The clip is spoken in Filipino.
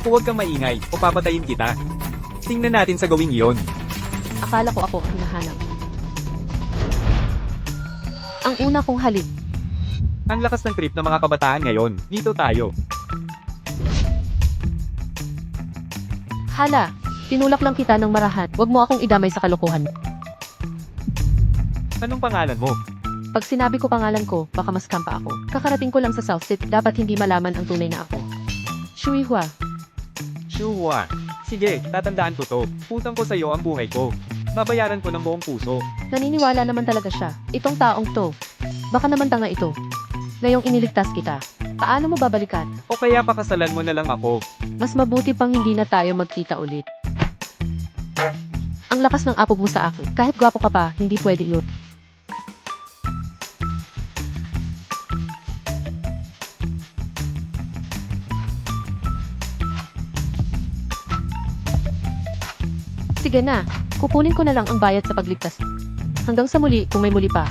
Huwag kang maingay, o papatayin kita. Tingnan natin sa gawing iyon. Akala ko ako ang nahanap. Ang una kong halik. Ang lakas ng trip ng mga kabataan ngayon. Dito tayo. Hala, tinulak lang kita ng marahan. Huwag mo akong idamay sa kalokohan. Anong pangalan mo? Pag sinabi ko pangalan ko, baka mas kampa ako. Kakarating ko lang sa South City, dapat hindi malaman ang tunay na ako. Shui Hua, Shuhua. Sige, tatandaan ko to. Putang ko sa'yo ang buhay ko. Babayaran ko ng buong puso. naniniwala naman talaga siya. Itong taong to. Baka naman tanga ito. Ngayong iniligtas kita. Paano mo babalikan? O kaya pakasalan mo na lang ako. Mas mabuti pang hindi na tayo magkita ulit. Ang lakas ng apo mo sa akin. Kahit gwapo ka pa, hindi pwede yun. Sige na, kukunin ko na lang ang bayad sa pagligtas. Hanggang sa muli kung may muli pa.